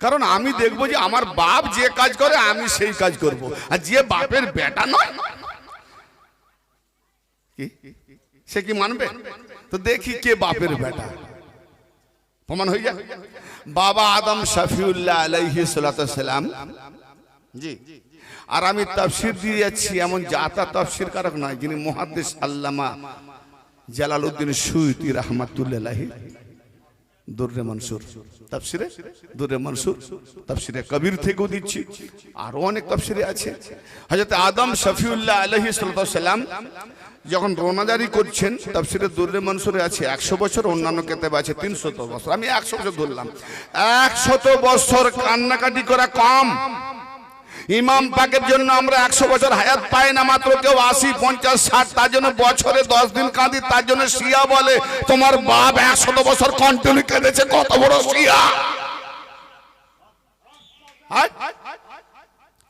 কারণ আমি দেখব যে আমার বাপ যে কাজ করে, আমি সেই কাজ করব। আর যে বাপের বেটা নয় সে কি মানবে? তো দেখি কে বাপের বেটা। প্রমাণ হয়ে যায় বাবা আদম শফিউল্লাহ আলাইহি সালাম। জি। আর আমি তাফসির দিয়ে যাচ্ছি, এমন জাতা তাফসির কারক নয়, যিনি মুহাদ্দিস আল্লামা জালালউদ্দিন সুয়ুতি রহমাতুল্লাহি দুর্রে মনসুর। তাফসিরে? দুর্রে মনসুর। তাফসিরে কবির থেকেও দিচ্ছি। আরও অনেক তাফসিরে আছে। হযরত আদম শফিউল্লাহ আলহি সাল্লাম যখন রোনাজারি করছেন, তাফসিরে দুর্রে মনসুরে আছে। একশো বছর, অন্যান্য কেতাবে আছে তিনশত বছর। আমি একশো বছর ধরলাম। একশত বছর কান্নাকাটি করা কম। ইমাম পাকের জন্য আমরা একশো বছর হায়াত পাই না, মাত্র কেউ আশি, পঞ্চাশ, ষাট, তার জন্য বছরে দশ দিন কাঁদি, তার জন্য শিয়া বলে, তোমার বাপ একশত বছর কন্টিনিউ কেঁদেছে, কত বড় শিয়া।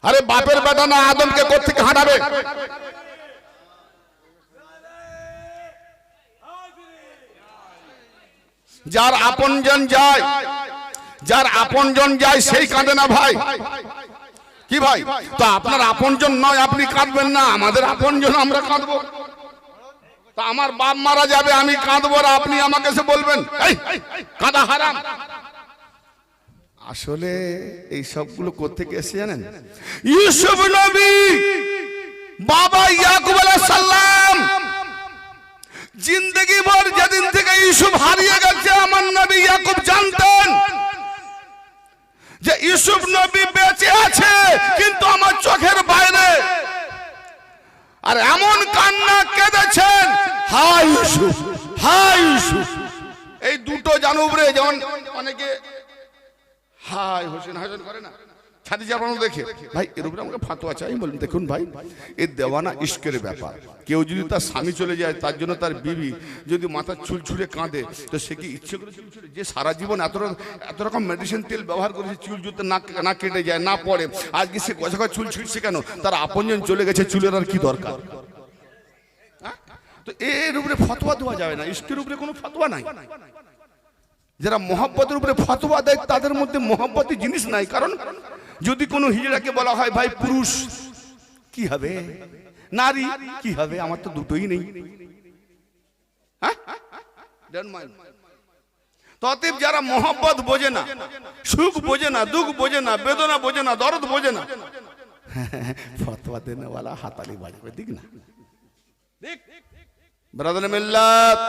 আরে বাপের বেটা না আদমকে কোথেকে হাঁটাবে? যার আপনজন যায়, যার আপনজন যায়, সেই কাঁদে না ভাই। কি ভাই? তো আপনার আপনজন নয়, আপনি কাঁদবেন না। আমাদের আপনজন আমরা কাঁদবো। তা আমার বাপ মারা যাবে, আমি কাঁদবো আর আপনি আমাকে এসে বলবেন কাঁদা হারাম। আসলে এই সবগুলো কোথেকে এসে জানেন? ইউসুফ নবী, বাবা ইয়াকুব আলাইহিস সালাম। জিন্দগি ভর যেদিন থেকে ইউসুফ হারিয়ে গেছে, আমার নবী ইয়াকুব জানতেন। যে ইউসুফ নবী বেঁচে আছে, কিন্তু আমার চোখের বাইরে। আর এমন কান্না কেঁদেছেন। হাই ইউসুফ হাই ইউসুফ। এই দুটো জানুবরে যেমন অনেকে হাই হোসেন হাসেন করে না? ছাদি চাপানো দেখে। ভাই, এর উপরে আমাকে ফাতোয়া চাই বলুন দেখুন ভাই, এ দেওয়ানা ইস্কের ব্যাপার। কেউ যদি তার স্বামী চলে যায়, তার জন্য তার বিবি যদি মাথার চুল ছুঁড়ে কাঁদে, তো সে কি ইচ্ছে করে চুল যে সারা জীবন এত এত রকম মেডিসিন তেল ব্যবহার করেছে, চুল জুতে না না কেটে যায়, না পড়ে, আজকে সে গছা চুল ছুটছে কেন? তার আপনজন চলে গেছে, চুলের আর কি দরকার? হ্যাঁ? তো এর উপরে ফতোয়া দেওয়া যাবে না ইস্কের উপরে কোনো ফতোয়া নাই। যারা মহাব্বতের উপরে ফতোয়া দেয়, তাদের মধ্যে মহাব্বতী জিনিস নাই। কারণ যদি কোনো হিজড়াকে বলা হয়, ভাই, পুরুষ, কি হবে? নারী, কি হবে? আমার তো দুটোই নেই। হ্যাঁ? Don't mind. তো অতএব যারা মহব্বত বোঝে না, সুখ বোঝে না, দুঃখ বোঝে না, বেদনা বোঝে না, দরদ বোঝে না, ফতোয়া দেনেওয়ালা হাতালি বাজবে দিক না? ব্রাদার মিল্লাত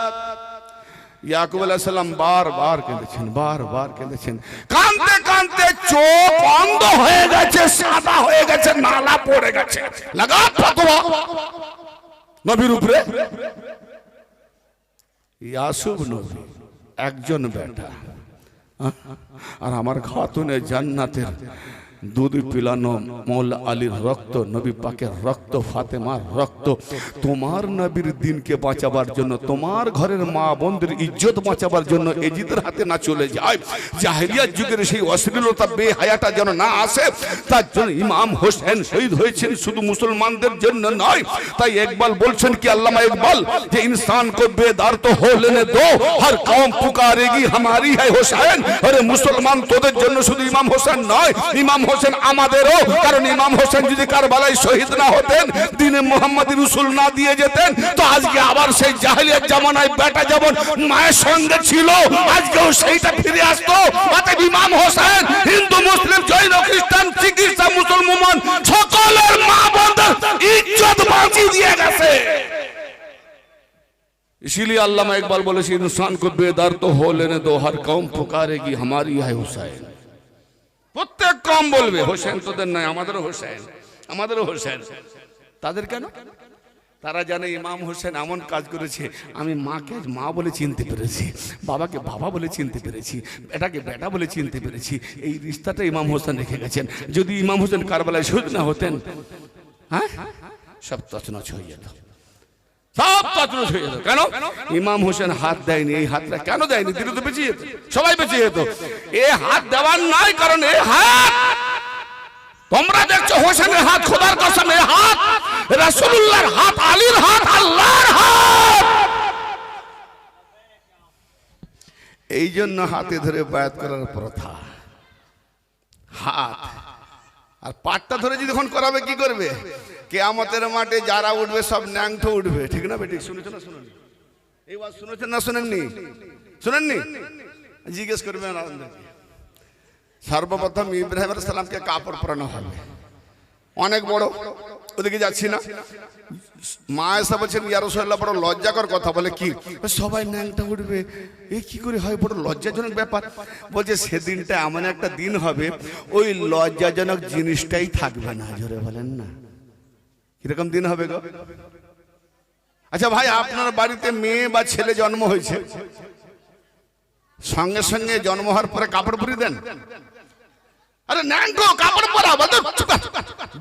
ইয়াকুব সালাম বারবার কেঁদেছেন বারবার কেঁদেছেন। কাঁদতে কাঁদতে চোখ অন্ধ হয়ে গেছে, সাদা হয়ে গেছে, নালা পড়ে গেছে। লাগা ফতোয়া। নবীর উপরে। ইয়াসুব নবী, একজন বেটা। আর আমার খাতুনে জান্নাতের দুধ পিলানো মৌল আলীর রক্ত, নবী পাকের রক্ত, ফাতেমার রক্ত। তোমার নবীর দিনকে বাঁচাবার জন্য, তোমার ঘরের মা বন্ধুর ইজ্জত বাঁচাবার জন্য এজিদের হাতে না চলে যায়। জাহেরিয়ার যুগের সেই অশ্লীলতা বে হায়াটা যেন না আসে, তার জন্য ইমাম হোসেন শহীদ হয়েছেন শুধু মুসলমানদের জন্য নয়। তাই একবার বলছেন কি, আল্লামা একবাল, যে ইনসান কো বেদার তো হো দো, হর কম পুকারেগি হামারি হ্যায় হোসেন। আরে মুসলমান তোদের জন্য শুধু ইমাম হোসেন নয়, ইমাম হোসেন আমাদেরও কারণ ইমাম হোসেন যদি কারবালায় শহীদ না হতেন দিনে মোহাম্মদ রসুল না দিয়ে যেতেন তো আজকে আবার সেই জাহেলিয়াত জামানায় বেটা যেমন মায়ের সঙ্গে ছিল আজকেও সেইটা ফিরে আসতো অতএব ইমাম হোসেন হিন্দু মুসলিম জৈন খ্রিস্টান চিকিৎসা মুসলমান সকলের মা বোনদের ইজ্জত বাঁচিয়ে দিয়ে গেছে इसीलिए अल्लामा इकबाल बोले से इंसान को बेदार तो हो लेने दो हर कौम पुकारेगी हमारी है हुसैन প্রত্যেক কম বলবে, হোসেন তোদের নয়, আমাদেরও হোসেন আমাদেরও হোসেন। তাদের কেন? তারা জানে ইমাম হোসেন এমন কাজ করেছে, আমি মাকে মা বলে চিনতে পেরেছি, বাবাকে বাবা বলে চিনতে পেরেছি, বেটাকে বেটা বলে চিনতে পেরেছি, এই রিস্তাটা ইমাম হোসেন রেখে গেছেন। যদি ইমাম হোসেন কারবালায় শহীদ না হতেন হ্যাঁ? সব তছনছ হয়ে যেত। সব তছনছ হয়ে যেত। কেন? ইমাম হোসেন হাত দেয়নি, এই হাতটা কেন দেয়নি? দিলে তো বেঁচে যেত, সবাই বেঁচে যেত। এ হাত দেওয়ার নয় কারণ এ হাত। তোমরা দেখছ হোসেনের হাত, খোদার কসম, এ হাত। রাসূলুল্লাহর হাত, আলীর হাত, আল্লাহর হাত। এই জন্য হাতে ধরে বায়াত করার প্রথা। হাত। আর পাটটা ধরে যদি করাবে, কি করবে? কেয়ামতের মাঠে যারা উঠবে সব ন্যাংটো উঠবে ঠিক না বেটি? শুনেছো না শুনুন এইবার শুনেছেন না শুনেননি? শুনেননি? জিজ্ঞেস করবেন সর্বপ্রথম ইব্রাহিম সালামকে কাপড় পরানো হবে। অনেক বড় ওদিকে যাচ্ছি না। মা এসে বলছেন ইয়ারসল্লাহ বড় লজ্জাকর কথা বলে কি? সবাই ন্যাংটা উঠবে। এ কি করে হয় বড় লজ্জাজনক ব্যাপার। বলছে সেদিনটা এমন একটা দিন হবে ওই লজ্জাজনক জিনিসটাই থাকবে না। জোরে বলেন না। কীরকম দিন হবে গো? আচ্ছা ভাই, আপনার বাড়িতে মেয়ে বা ছেলে জন্ম হয়েছে। সঙ্গে সঙ্গে জন্ম হওয়ার পরে কাপড় পরিয়ে দেন। আরে ন্যাংটো কাপড় পরা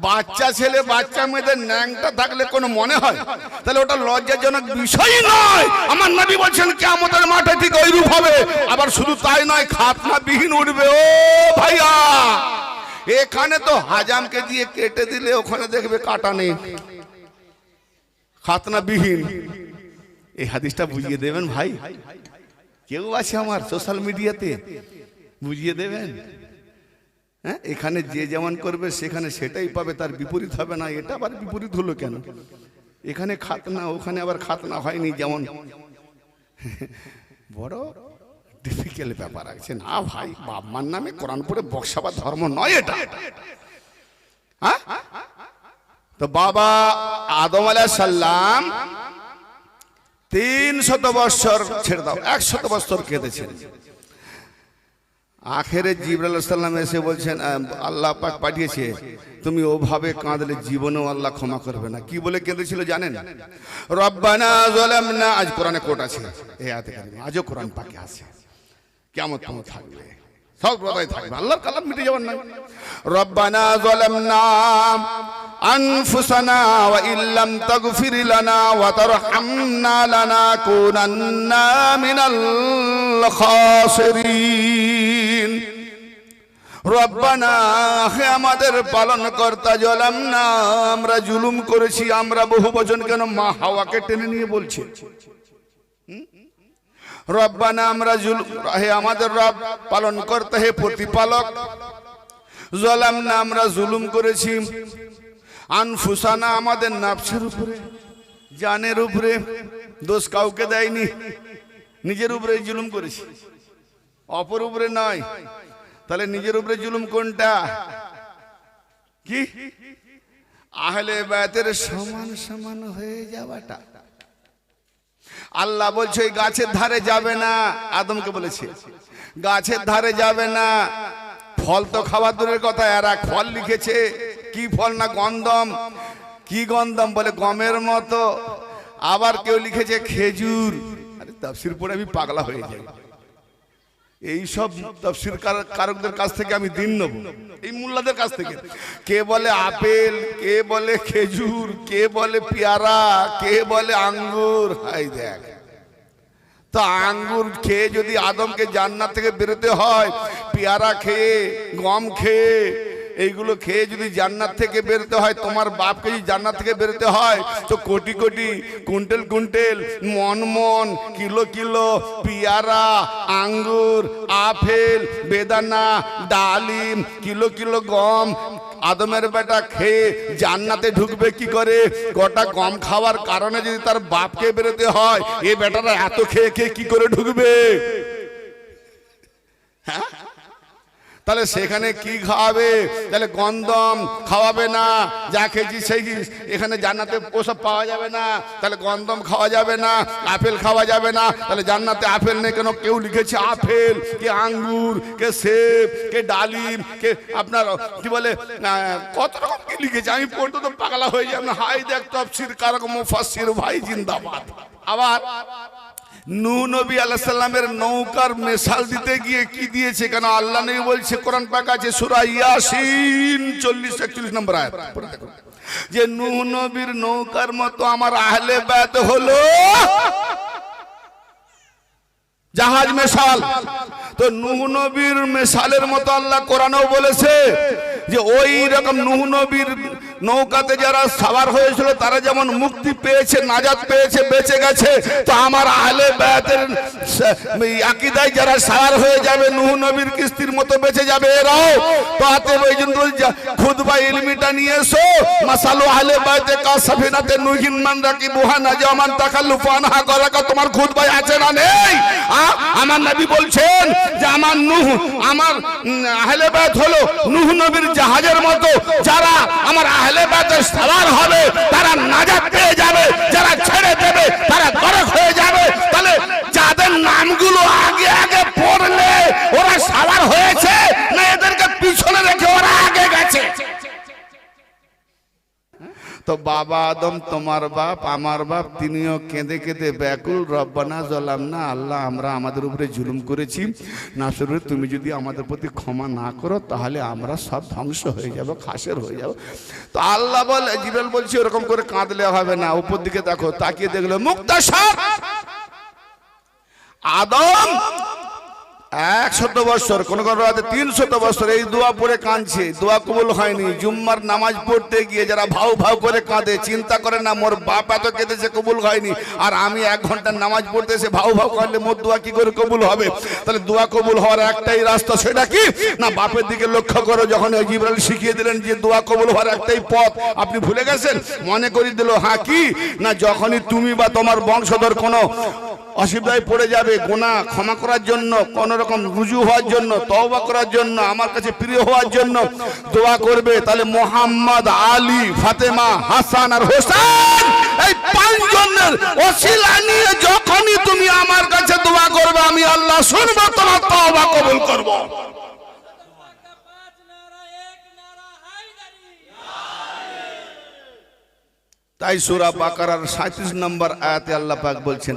বাচ্চা ছেলে, বাচ্চা মেয়েদের ন্যাংটা থাকলে কোনো মনে হয়? তাহলে ওটা লজ্জাজনক বিষয় নয়। আমার নবী বলছেন কি আমাদের মাঠে ঠিক ওই রূপ হবে। আবার শুধু তাই নয়, খাতনা বিহীন উঠবে। ও ভাইয়া! এখানে তো হাজামকে দিয়ে কেটে দিলে ওখানে দেখবে কাটা নেই। খাতনা বিহীন। এই হাদিসটা বুঝিয়ে দেবেন ভাই। কেউ আছে আমার সোশ্যাল মিডিয়াতে? বুঝিয়ে দেবেন? হ্যাঁ? এখানে যে যেমন করবে, সেখানে সেটাই পাবে, তার বিপরীত হবে না। এটা আবার বিপরীত হলো কেন? এখানে খাতনা, ওখানে আবার খাতনা হয়নি যেমন। বড় ডিফিকাল্ট ব্যাপার আছে। না ভাই, বাপমার নামে কোরআন পড়ে বক্সাবা ধর্ম নয় এটা। হ্যাঁ? তো বাবা আদম আলাইহিস সালাম তিন শত বৎসর ছেড়ে দাও, এক শত বৎসর কেঁদেছেন। আখেরে জিবরাল সাল্লাম এসে বলছেন আল্লাহ পাক পাঠিয়েছে, তুমি ওভাবে কাঁদলে জীবনেও আল্লাহ ক্ষমা করবে না। কি বলে কেঁদেছিল জানেন? রব্বানা আজ কোরআনে কোট আছে আয়াতে আজও কোরআন পাকে আছে। কেমন কেমন থাকবে সব কথাই থাকবে আল্লাহর কালাম মিটে যাবার না রব্বানা জালামনা أنفسنا وإن لم تغفر لنا وترحمنا لنكونن من الخاسرين রব্বানা হে আমাদের পালন কর্তা জলাম না আমরা জুলুম করেছি আমরা বহু বচন কেন মা হাওয়াকে টেনে নিয়ে বলছে রব্বানা আমরা জুলুম হে আমাদের রব, পালন করতে, হে প্রতিপালক। জলাম না আমরা জুলুম করেছি। আনফুসানা আমাদের উপরে, জানের উপরে। দোষ কাউকে দেয়নি। নিজের উপরে জুলুম করেছি। অপর উপরে নয়। তাহলে নিজের উপরে জুলুম কোনটা? কি? আহলে বায়াতের সমান সমান হয়ে যাওয়াটা। আল্লাহ বলছে, ওই গাছের ধারে যাবে না। আদমকে বলেছে, গাছের ধারে যাবে না। ফল তো খাওয়া দূরের কথা, এরা ফল লিখেছে। কি ফল না গন্ধম? কি গন্ধম বলে, গমের মতো। আবার কেউ লিখেছে খেজুর। আরে, তাফসির পড়ে আমি পাগলা হয়ে যাই। এই সব তফসির কারকদের কাছ থেকে আমি দিন নেব। এই মোল্লাদের কাছ থেকে। কে বলে আপেল, কে বলে খেজুর, কে বলে পেয়ারা, কে বলে আঙ্গুর, হাই দেখ। তো আঙ্গুর খেয়ে যদি আদমকে জান্নাত থেকে বেরোতে হয়, পেয়ারা খেয়ে, গম খেয়ে এইগুলো খেয়ে যদি জান্নাত থেকে বেরোতে হয়, তোমার বাপকে যদি জান্নাত থেকে বেরোতে হয়, তো কোটি কোটি কুইন্টেল কুইন্টেল, মন মন, কিলো কিলো, পেয়ারা, আঙ্গুর, আপেল, বেদানা, ডালিম, কিলো কিলো গম, আদমের বেটা খেয়ে জান্নাতে ঢুকবে কি করে? গোটা গম খাওয়ার কারণে যদি তার বাপকে বেরোতে হয়, এ বেটারা এত খেয়ে খেয়ে কি করে ঢুকবে? হ্যাঁ? তাহলে সেখানে কি খাওয়াবে? তাহলে গন্ধম খাওয়াবে না, যা খেয়েছি সেই এখানে জান্নাতে ওসব পাওয়া যাবে না, তাহলে গন্ধম খাওয়া যাবে না, আপেল খাওয়া যাবে না, তাহলে জান্নাতে আপেল নেই কেন? কেউ লিখেছে আপেল, কে আঙ্গুর, কে সেব, কে ডালিম, কে আপনার, কি বলে কত রকম কি লিখেছে? আমি পড়তে তো পাগলা হয়ে যাই। না হাই দেখ তফসির কারক, মুফাসসির ভাই, জিন্দাবাদ। আবার নূ নবী আল্লাহ সাল্লামের নৌকার মেশাল দিতে গিয়ে কি দিয়েছে? কেন আল্লাহ নবী বলছে, কোরআন পাক আছে সূরা ইয়াসিন 40 41 নম্বর আয়াত। যে নূহ নবীর নৌকার মতো আমার আহলে বায়াত হলো। জাহাজ মেশাল তো নূহ নবীর মেশালের মতো আল্লাহ কোরআনেও বলেছে যে ওই রকম নূহ নবীর নৌকাতে যারা সাবার হয়েছিল, তারা যেমন মুক্তি পেয়েছে, নাজাত পেয়েছে, বেঁচে গেছে, তো আমার আহলে বায়াতের আকিদায় যারা সাবার হয়ে যাবে, নুহ নবীর কিস্তির মতো বেঁচে যাবে এরাও। তো আতে জন্য খুদবা ইলমিটা নিয়ে এসো। মাসালু আহলে বায়াতে কা সাফিনাতে নুহিন মান রাকি বুহানা জামান তাকাল্লুফ আনহা করাকা তোমার খুদবায় আছে না নেই? আমার নবী বলছেন যে আমার নুহ, আমার আহলে বায়াত হলো নুহ নবীর জাহাজের মতো। যারা আমার আহলে বায়াতের সবার হবে, তারা নাজাত পেয়ে যাবে, যারা ছেড়ে দেবে, তারা গরক হয়ে যাবে। তাহলে যাদের নামগুলো আগে আগে পড়লে ওরা সবার হয়েছে না এদেরকে পিছনে রেখে ওরা আগে গেছে? তো বাবা আদম, তোমার বাপ, আমার বাপ, তিনিও কেঁদে কেঁদে ব্যাকুল, রব্বানা জলাম না, আল্লাহ আমরা আমাদের উপরে জুলুম করেছি। না শুরু তুমি যদি আমাদের প্রতি ক্ষমা না করো, তাহলে আমরা সব ধ্বংস হয়ে যাব, খাসের হয়ে যাব। তো আল্লাহ বলে, জিবেল বলছি ওরকম করে কাঁদলে হবে না। উপর দিকে দেখো, তাকিয়ে দেখল মুক্তা আদম একশত বছর, কোন কোন রাতে তিনশত বছর এই দোয়া পড়ে কাঁদছে। দোয়া কবুল হয়নি। জুম্মার নামাজ পড়তে গিয়ে যারা ভাও ভাও করে কাঁদে, চিন্তা করে না, মোর বাপ এত কেঁদেছে, কবুল হয়নি। আর আমি এক ঘণ্টার নামাজ পড়তে এসে ভাও ভাও করলে মোর দোয়া কি করে কবুল হবে? তাহলে দোয়া কবুল হওয়ার একটাই রাস্তা সেটা কি? না, বাপের দিকে লক্ষ্য করো, যখন জিবরাল শিখিয়ে দিলেন যে দোয়া কবুল হওয়ার একটাই পথ। আপনি ভুলে গেছেন? মনে করিয়ে দিল হ্যাঁ কি? না, যখনই তুমি বা তোমার বংশধর কোনো অসুবিধায় পড়ে যাবে গোনা ক্ষমা করার জন্য, কোন রকম রুজু হওয়ার জন্য, তওবা করার জন্য, আমার কাছে প্রিয় হওয়ার জন্য দোয়া করবে, তাহলে মোহাম্মদ আলী, ফাতেমা, হাসান আর হোসেন, এই পাঁচজনের অশিলা নিয়ে যখনই তুমি আমার কাছে দোয়া করবে, আমি আল্লাহ শুনব, তোমার তওবা কবুল করব। তাই সুরা বাকারার সাঁত্রিশ নম্বর আয়াতে আল্লাহ পাক বলছেন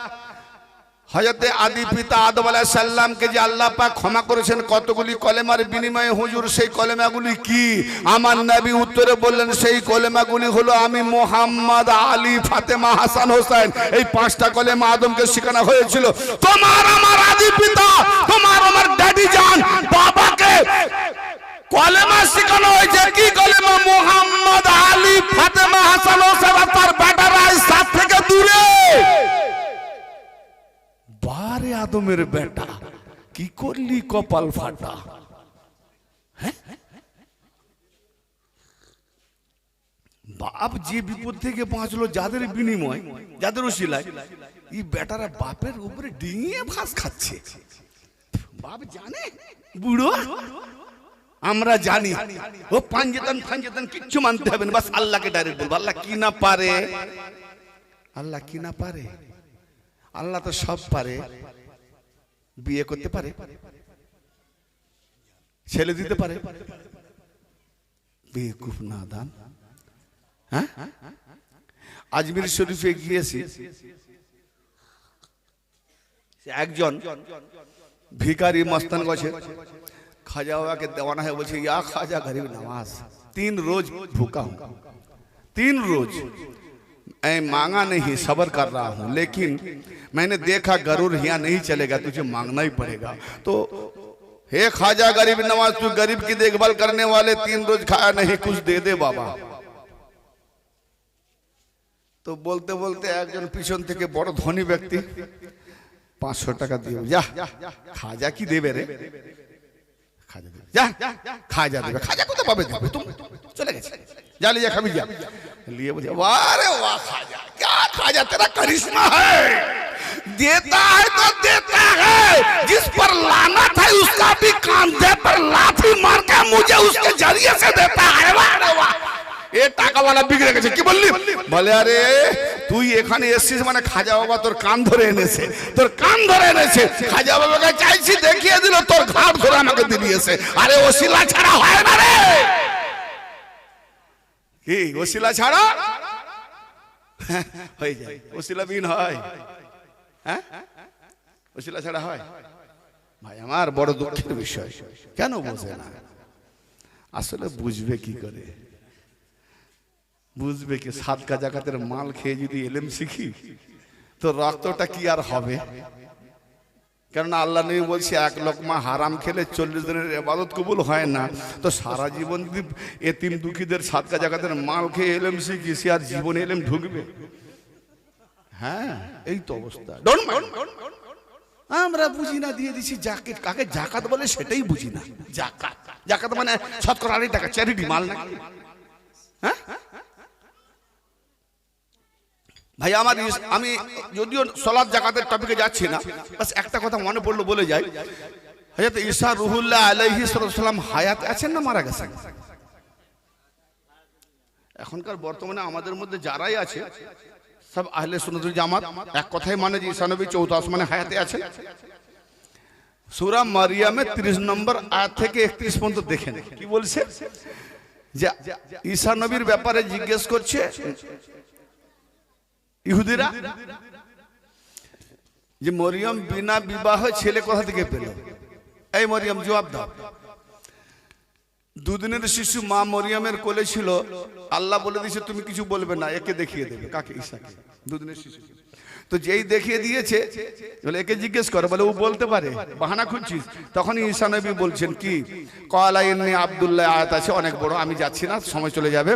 হজরতে আদি পিতা আদম আলাইহিস সালামকে যে আল্লাহ পাক ক্ষমা করেছেন কতগুলি কলেমার বিনিময়ে হুজুর সেই কলেমাগুলি কি? আমার নবী উত্তরে বললেন সেই কলেমাগুলি হলো আমি মোহাম্মদ আলী ফাতেমা হাসান হোসেন। এই পাঁচটা কলেমা আদমকে শেখানো হয়েছিল। তোমার আমার আদি পিতা তোমার আমার ড্যাডি জান বাবাকে কলেমা শেখানো হয়েছে। কি কলেমা? মোহাম্মদ আলী ফাতেমা হাসান হোসেন আর তার বেটারা সাত থেকে দূরে। বারে আদমের বেটা, কি করলি কপাল ফাটা? হ্যাঁ? বাপ যে বিপদ থেকে বাঁচলো যাদের বিনিময়, যাদের ওসিলায় এই বেটারা বাপের উপরে ডিঙিয়ে ভাস খাচ্ছে। বাপ জানে? বুড়ো? আমরা জানি। ও পাঞ্জেতান, ফাঞ্জেতান, কিচ্ছু মানতে হবে না। বাস আল্লাহকে ডাইরেক্ট বলব। আল্লাহ কি না পারে? আল্লাহ কি না পারে? আল্লাহ তো সব পারে। বিয়ে করতে পারে। ছেলে দিতে পারে। বেকুফ না দান হ্যাঁ? আজমির শরীফে গিয়েছি। একজন ভিকারি মস্তান গছে। খাজা বাবাকে দেওয়ানা হয় বলছে, ইয়া খাজা গরিব নামাজ। তিন রোজ ভুকা তিন রোজ मैं मांगा नहीं सबर कर रहा हूं लेकिन मैंने देखा गरुर यहाँ नहीं चलेगा तुझे मांगना ही पड़ेगा तो हे खाजा गरीब नवाज तू गरीब की देखभाल करने वाले तीन रोज खाया नहीं कुछ दे दे बाबा তো বলতে বলতে একজন পিছন থেকে বড় ধনী ব্যক্তি পাঁচশো টাকা দিয়ে যা খাজা কি দেবে রে খাজা দেবে যা খাজা দেবে খাজা কোথায় পাবে দেবে তুমি চলে গেছে যা লিয়ে খাবি যা लिए मुझे वारे वाह खाजा क्या खाजा तेरा करिश्मा है देता है तो देता है जिस पर लाना था उसका भी कांधे पर लाठी मार के मुझे उसके जरिए से देता है वाह रे वाह এ টাকাওয়ালা বিগড়ে গেছে কি বললি বলে আরে তুই এখানে এসছিস মানে খাজা বাবা তোর কান ধরে এনেছে তোর কান ধরে এনেছে খাজা বাবাকে চাইছি দেখিয়ে দিল তোর ঘাট ধরে আমাকে দিয়েছে আরে ওসিলা ছাড়া হয় না রে কি ওসিলা ছাড়া? হয়ে যায়। ওসিলা বিন হয়। হ্যাঁ? ওসিলা ছাড়া হয়? ভাই আমার বড় দুঃখের বিষয়। কেন বোঝে না? আসলে বুঝবে কি করে? বুঝবে কি সাদকা জাকাতের মাল খেয়ে যদি এলেম শিখি তো রক্তটা কি আর হবে? কেননা আল্লাহ নবী বলছে, এক লোকমা হারাম খেলে চল্লিশ দিনের এবাদত কবুল হয় না। তো সারা জীবন যদি এতিম দুঃখীদের সাতকা জাকাতের মাল খেয়ে এলেম শিখি, সে আর জীবনে এলেম ঢুকবে। হ্যাঁ এই তো অবস্থা. আমরা বুঝি না, দিয়ে দিছি জাকেট। কাকে জাকাত বলে সেটাই বুঝি না। জাকাত। জাকাত মানে শতকরা আড়াই টাকা চ্যারিটি মাল না হ্যাঁ? ভাই, আমার আমি যদিও সলাদ জাকাতের টপিকে যাচ্ছি না, বাস একটা কথা মনে পড়ল বলে যাই। হজরত ঈসা রুহুল্লাহ আলাইহি সাল্লাম হায়াত আছেন না মারা গেছেন? এখনকার বর্তমানে আমাদের মধ্যে যারাই আছে, সব আহলে সুন্নতুল জামাত, এক কথাই মানে যে ঈসা নবী চৌথ আসমানে হায়াতে আছে। সূরা মারিয়ামের 30 নম্বর আয়াত থেকে 31 পর্যন্ত দেখেন। কি বলছে? যে ঈসা নবীর ব্যাপারে জিজ্ঞেস করছে ইহুদিরা? যে মরিয়ম বিনা বিবাহ ছেলে কোথা থেকে পেল? এই মরিয়ম, জবাব দাও। দুদিনের শিশু মা মরিয়মের কোলে ছিল। আল্লাহ বলে দিয়েছে, তুমি কিছু বলবে না, একে দেখিয়ে দেবে। কাকে? ঈশাকে দুদিনের শিশু তো যেই দেখিয়ে দিয়েছে, বলে, একে জিজ্ঞেস করো। বলে, ও বলতে পারে। বাহানা খুঁজছিস তখন ঈশা নবী বলছেন, কি? কলা ইন্নি আব্দুল্লাহ আয়াত আছে, অনেক বড়, আমি যাচ্ছি না, সময় চলে যাবে।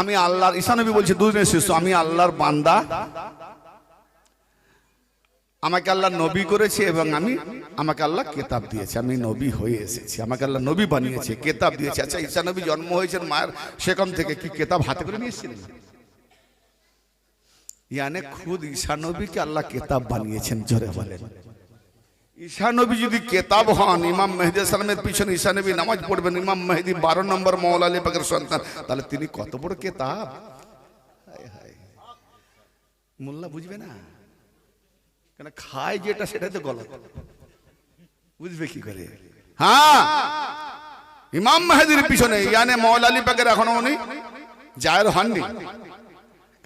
আমি আল্লাহর, ঈশা নবী বলছে দুদিনের শিশু আমি আল্লাহর বান্দা। আমাকে আল্লাহ নবী করেছে এবং আমি, আমাকে আল্লাহ কেতাব দিয়েছে। আমি নবী হয়ে এসেছি। আমাকে আল্লাহ নবী বানিয়েছে, কেতাব দিয়েছে। আচ্ছা ঈসা নবী জন্ম হয়েছেন মায়ের সেকম থেকে, কি কেতাব হাতে করে নিয়ে এসেছিলেন? ইয়ানে খুদ ঈশা নবীকে আল্লাহ কেতাব বানিয়েছেন জোরে বলেন ঈশা নবী যদি কেতাব হন ইমাম মেহেদি সালামের পিছনে ঈশা নবী নামাজ পড়বেন ইমাম মেহেদি বারো নম্বর মৌলা আলী পাকের সন্তান তাহলে তিনি কত বড় কেতাব মোল্লা বুঝবে না কেন খায় যেটা সেটা তো গলত বুঝবে কি করে হ্যাঁ ইমাম মাহাদির পিছনে ইয়ানে মৌলা আলী পাকের এখনও উনি জায়ের হননি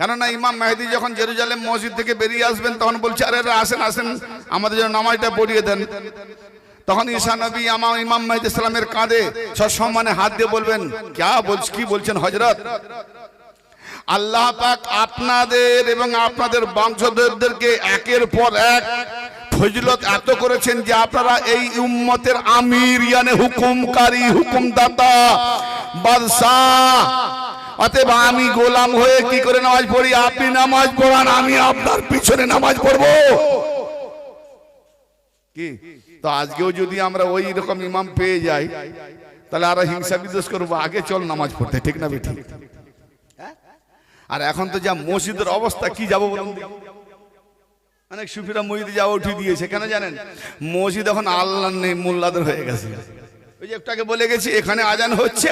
কেননা ইমাম মেহেদি যখন জেরুজালেম মসজিদ থেকে বেরিয়ে আসবেন, তখন বলছে, আরে আসেন আসেন, আমাদের জন্য নামাজটা পড়িয়ে দেন। তখন ঈশা নবী আমার ইমাম মেহেদি ইসলামের কাঁধে সসম্মানে হাত দিয়ে বলবেন, ক্যা বলছ, কি বলছেন হজরত আল্লাহ পাক আপনাদের এবং আপনাদের বংশধরদেরকে একের পর এক ফজিলত এত করেছেন যে আপনারা এই উম্মতের আমির, ইয়ানে হুকুমকারী, হুকুমদাতা, বাদশাহ অতএব আমি গোলাম হয়ে কি করে নামাজ পড়ি? আপনি নামাজ পড়ান, আমি আপনার পিছনে নামাজ পড়ব। কি? তো আজকেও যদি আমরা ওই রকম ইমাম পেয়ে যাই, তাহলে আর হিংসা বিদ্বেষ করব। আগে চল নামাজ পড়তে, ঠিক না ঠিক আর এখন তো যা মসজিদের অবস্থা, কি যাব বলুন অনেক সুফিরা মসজিদে যাওয়া উঠিয়ে দিয়েছে, কেন জানেন? মসজিদ এখন আল্লাহ নেই, মোল্লাদের হয়ে গেছে। ওই যে একটাকে বলে গেছি এখানে আজান হচ্ছে।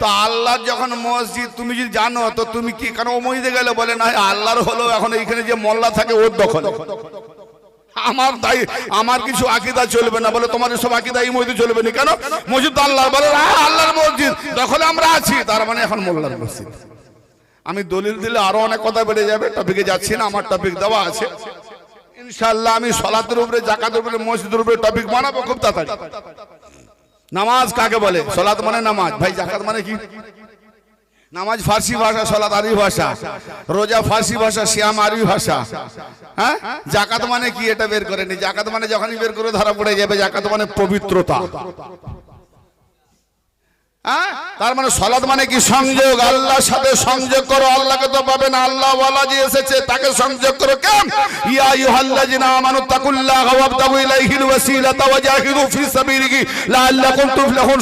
তো আল্লাহ যখন মসজিদ তুমি যদি জানো তো তুমি কি কেন ও মসজিদে গেলে বলে না? আল্লাহর হলো এখন এইখানে যে মোল্লা থাকে ওর দখল। আমার তাই আমার কিছু আকিদা চলবে না বলে তোমার সব আকিদা এই মসজিদ চলবে না কেন? মসজিদ আল্লাহ বলে "আহ, আল্লাহর মসজিদ দখলে আমরা আছি। তার মানে এখন মোল্লার মসজিদ। আমি দলিল দিলে আরও অনেক কথা বেড়ে যাবে টপিকে যাচ্ছি না আমার টপিক দেওয়া আছে। ইনশাআল্লাহ আমি সলাতের উপরে জাকাতের উপরে মসজিদের উপরে টপিক বানাবো খুব তাড়াতাড়ি। নামাজ কাকে বলে? সলাত মানে নামাজ। ভাই, জাকাত মানে কি? নামাজ ফার্সি ভাষা সলাত আরবি ভাষা। রোজা ফার্সি ভাষা শ্যাম আরবি ভাষা। হ্যাঁ? জাকাত মানে কি? এটা বের করেনি। জাকাত মানে যখনই বের করে ধরা পড়ে যাবে। জাকাত মানে পবিত্রতা। হ্যাঁ? তার মানে সলাদ মানে কি? সংযোগ। আল্লাহর সাথে সংযোগ করো। আল্লাহকে তো পাবে না। আল্লাহ যে এসেছে, তাকে সংযোগ করো। কেন ইয়া আইয়ুহাল্লাযিনা আমানু তাকুল্লাহা ওয়াবতাগু ইলাইহিল ওয়াসিলাতা ওয়াজাহিদু ফি সাবিলিহি লাআল্লাকুম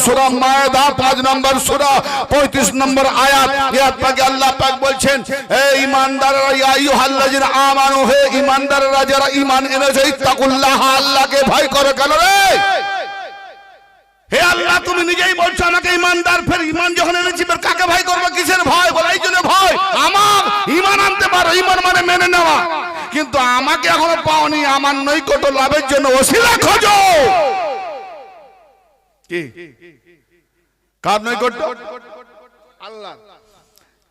সূরা মায়েদা 5 নম্বর সূরা 35 নম্বর আয়াত। ইয়াত আল্লাহ পাক বলছেন, হে ঈমানদাররা ইয়া আইয়ুহাল্লাযিনা আমানু, হে ঈমানদাররা যারা ঈমান এনেছে তাকুল্লাহা আল্লাহকে ভয় করো কেন রে? হে আল্লাহ, তুমি নিজেই বলছো আমাকে ইমানদার ফের ইমান যখন এনেছি কাকে ভয় করব? কিসের ভয় বলে? এই জন্য ভয়। আমার ইমান আনতে পারো, ইমান মানে মেনে নেওয়া। কিন্তু আমাকে এখনও পাওনি, আমার নৈকট লাভের জন্য ওসিলা খোঁজো। কি? কার নৈকট্য? আল্লাহ।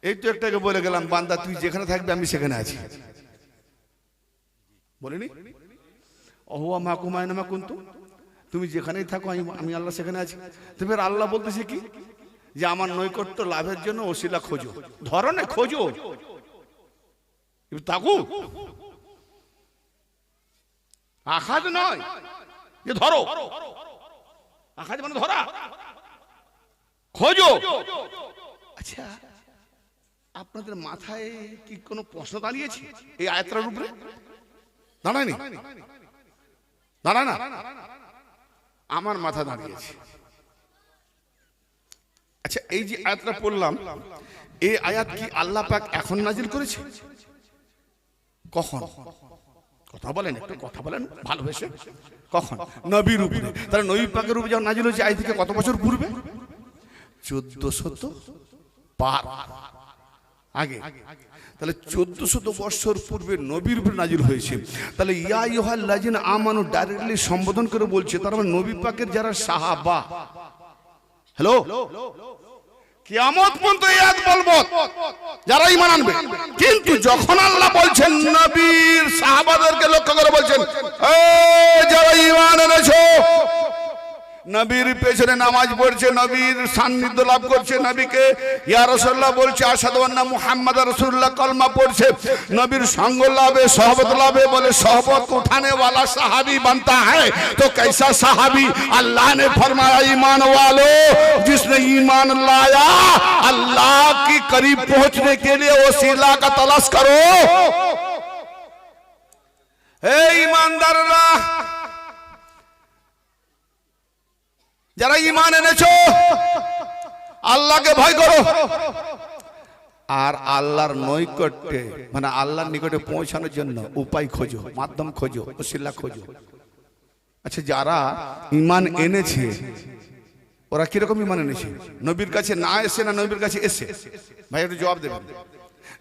এই তো একটাকে বলে গেলাম, বান্দা, তুই যেখানে থাকবি, আমি সেখানে আছি। বলিনি? অহুয়া মাকুমায় নামা কুন্তু? তুমি যেখানেই থাকো, আমি আমি আল্লাহ সেখানে আছি। তুমি আল্লাহ বলতেছে কি? যে আমার নৈকট্য লাভের জন্য ওসিলা খোঁজো। ধরনে খোঁজো। তাকু। আখাজ নয়, যে ধরো। আখাজ মানে ধরা। খোঁজো। আচ্ছা আপনাদের মাথায় কি কোনো প্রশ্ন দাঁড়িয়েছে এই আয়াতটার উপরে? দাঁড়ায়নি? দাঁড়ায় না। আমার মাথা দাঁড়িয়েছে। আচ্ছা এই যে আয়াতটা পড়লাম, এই আয়াত কি আল্লাহ পাক এখন নাজিল করেছে? কখন? কথা বলেন, একটু কথা বলেন, ভালোবেসে। কখন? নবীর উপরে। তাহলে নবী পাকের উপরে যখন নাজিল হয়েছে আজ থেকে কত বছর পূর্বে চোদ্দ শত পার। আগে। তাহলে চোদ্দ শত বৎসর পূর্বে নবীর উপরে নাজির হয়েছে। তাহলে ইয়া ইহাল লাজিন আমানু ডাইরেক্টলি সম্বোধন করে বলছে, তার মানে নবী পাকের যারা সাহাবা। হ্যালো? কিয়ামত পর্যন্ত এই আয়াত বলব যারা ঈমান আনবে। কিন্তু যখন আল্লাহ বলছেন নবীর সাহাবাদেরকে লক্ষ্য করে বলছেন, এই যারা ঈমান এনেছো নবীর পেছনে নামাজ পড়ছে নবীর সান্নিধ্য লাভ করছে নবীকে ইয়া রসল্লাহ বলছে আসাদান্না মুহাম্মদ রসুল্লাহ কলমা পড়ছে নবীর সঙ্গ লাভে সহবত লাভে বলে সহবত উঠানে वाला সাহাবি বানতা হ্যায় তো कैसा সাহাবি আল্লাহ ने फरमाया ईमान वालो जिसने ईमान लाया अल्लाह के करीब पहुँचने के लिए वसीला का तलाश करो हे ईमानदार যারা ইমান এনেছো, আল্লাহকে ভয় করো। আর আল্লাহর নৈকট্যে মানে আল্লাহর নিকটে পৌঁছানোর জন্য উপায় খোঁজো, মাধ্যম খোঁজো ওসিল্লা খোঁজো। আচ্ছা যারা ইমান এনেছে, ওরা কীরকম ইমান এনেছে? নবীর কাছে না এসে না নবীর কাছে এসে? ভাই, একটু জবাব দেবেন।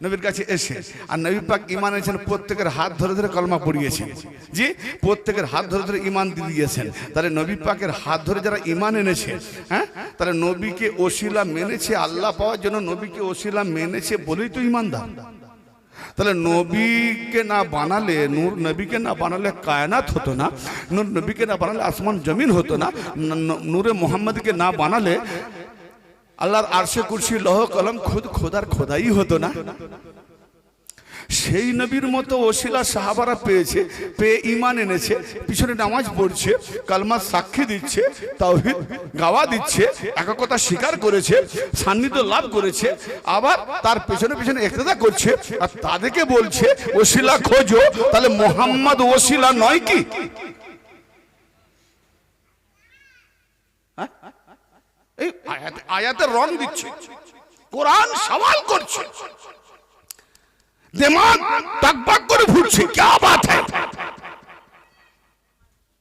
নবীর কাছে এসে, আর নবী পাক ইমান এনেছেন প্রত্যেকের হাত ধরে ধরে কলমা পড়িয়েছেন। জি, প্রত্যেকের হাত ধরে ধরে ইমান দিয়ে দিয়েছেন। তাহলে নবী পাকের হাত ধরে যারা ইমান এনেছে হ্যাঁ তাহলে নবীকে ওসিলা মেনেছে আল্লাহ পাওয়ার জন্য নবীকে ওসিলা মেনেছে বলেই তো ইমান ইমানদার তাহলে নবীকে না বানালে, নূর নবীকে না বানালে কায়নাত হতো না, নূর নবীকে না বানালে আসমান জমিন হতো ন- নূরে মোহাম্মদকে না বানালে আল্লাহর আরশে কুরসি লহ কলম, খুদ, খোদার খোদাই হতো না। সেই নবীর মতো ওসিলা সাহাবারা পেয়েছে, পেয়ে ইমান এনেছে, পিছনে নামাজ পড়ছে কালমা সাক্ষী দিচ্ছে, তাওহিদ গাওয়া দিচ্ছে, এককতা স্বীকার করেছে, সান্নিধ্য লাভ করেছে, আবার তার পেছনে পেছনে একতা করছে, আর তাদেরকে বলছে, ওসিলা খোঁজো, তাহলে মোহাম্মদ ওসিলা নয় কি? এই আয়াতে আয়াতে রং দিচ্ছে কোরআন সওয়াল করছে दिमाग टकबक করে ফুটছে क्या बात है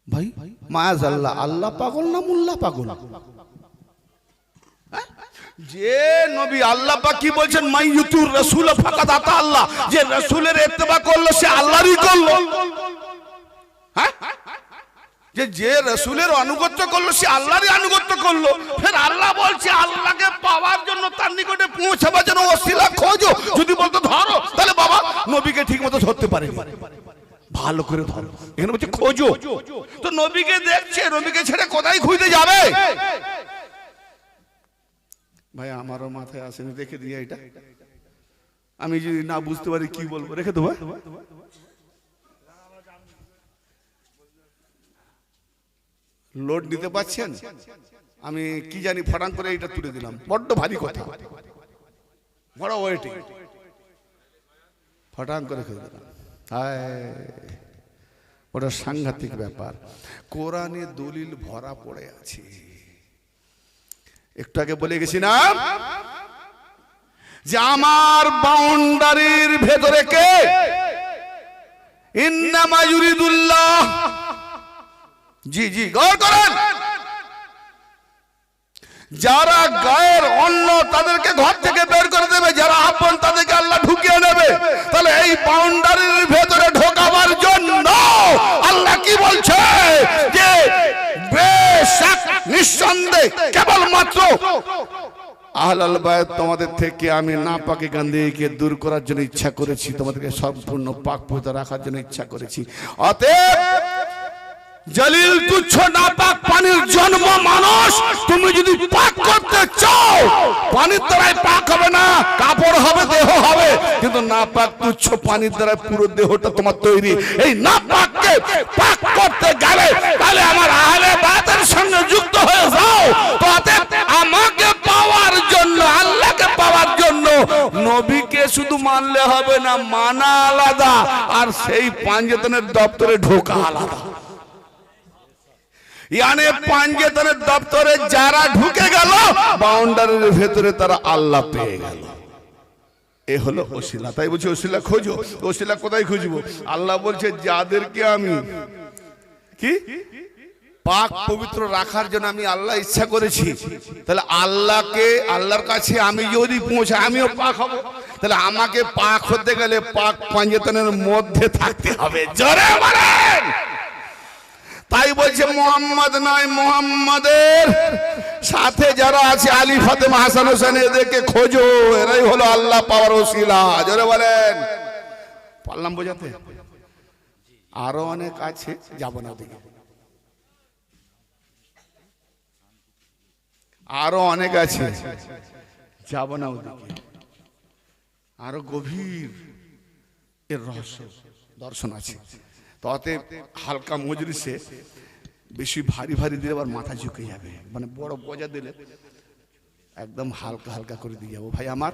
ভাই মায়াজ আল্লাহ আল্লাহ পাগল না মুল্লা পাগল হ্যাঁ? যে নবী আল্লাহ পাক কি বলছেন মাই ইউতুর রাসূল ফাকাত আতা আল্লাহ যে রাসূলের ইত্তেবা করলো সে আল্লাহরই করলো হ্যাঁ যে যে রসুলের আনুগত্য করল, সে আল্লাহরই আনুগত্য করল। ফের আল্লাহ বলছে, আল্লাহকে পাওয়ার জন্য তার নিকটে পৌঁছাবার জন্য ওসিলা খোঁজো। যদি বলতো ধরো, তাহলে বাবা নবীকে ঠিক মতো ধরতে পারে ভালো করে ধরো। এখানে বলছে, খোঁজো। তো নবীকে দেখছে, নবীকে ছেড়ে কোথায় খুঁজতে যাবে? ভাই, আমারও মাথায় আসেনি রেখে দিয়ে এটা। আমি যদি না বুঝতে পারি, কি বলব? রেখে দেবো লোড নিতে পারছেন? আমি কি জানি ফটাং করে এটা তুলে দিলাম। বড্ড ভারী কথা। বড় ওয়েটিং। ফটাং করে খেয়ে দিলাম। ওটা সাংঘাতিক ব্যাপার। কোরআনে দলিল ভরা পড়ে আছে। একটু আগে বলে গেছি না যে আমার বাউন্ডারির ভেতরে কে? ইন্নামা ইউরিদুল্লাহ জি জি গৌর করেন। যারা গায়ের অন্য তাদেরকে ঘর থেকে বের করে দেবে, যারা আপন তাদেরকে আল্লাহ ঢুকিয়ে নেবে। তাহলে এই বাউন্ডারির ভেতরে ঢোকাবার জন্য আল্লাহ কি বলছে? যে বেশক নিঃসন্দেহ কেবলমাত্র আহলাল বায়াত তোমাদের থেকে আমি না পাকে গান্ধীকে দূর করার জন্য ইচ্ছা করেছি, তোমাদেরকে সম্পূর্ণ পাক রাখার জন্য ইচ্ছা করেছি। অতএব জলিল তুচ্ছ নাপাক পানির জন্ম মানুষ, তুমি যদি পাক করতে চাও, পানির দ্বারাই পাক হবে না, কাপড় হবে, দেহ হবে, কিন্তু নাপাক তুচ্ছ পানির দ্বারা পুরো দেহটা তোমার তৈরি। এই নাপাককে পাক করতে গেলে তাহলে আমার আহলে বাতের সঙ্গে যুক্ত হয়ে যাও। তাতে আমাকে পাওয়ার জন্য, আল্লাহকে পাওয়ার জন্য নবীকে শুধু মানলে হবে না, মানা আলাদা, আর সেই পাঞ্জেতনের দপ্তরে ঢোকা আলাদা। ইয়ানে পাঞ্জেতনের দপ্তরে যারা ঢুকে গেল বাউন্ডারির ভেতরে তারা আল্লাহ পেয়ে গেল এ হলো ওসিলা তাই বলছি ওসিলা খোঁজো ওসিলা কোথায় খুঁজবো আল্লাহ বলছে যাদেরকে আমি কি পাক পবিত্র রাখার জন্য আমি আল্লাহ ইচ্ছা করেছি তাহলে আল্লাহকে আল্লাহর কাছে আমি যদি পৌঁছাই, আমিও পাক হব। তাহলে আমাকে পাক হতে গেলে পাক পাঞ্জেতনের মধ্যে থাকতে হবে। জোরে বলেন! তাই বলছে মোহাম্মদ নয়, মোহাম্মদের। সাথে যারা আছে, আলী, ফাতেমা, হাসান হোসেন, এদেরকে খোঁজো। এরাই হলো আল্লাহ পাওয়ার ওসিলা। জোরে বলেন। পারলাম বোঝাতে? আরও অনেক আছে, যাব না ওদিকে। আরও অনেক আছে, যাব না ওদিকে। আরও গভীর এর রহস্য, দর্শন আছে। তাতে হালকা মজলিসে বেশি ভারী ভারী দিলে আবার মাথা ঝুঁকে যাবে। মানে বড় বজা দিলে একদম হালকা হালকা করে দিয়ে যাব। ভাই, আমার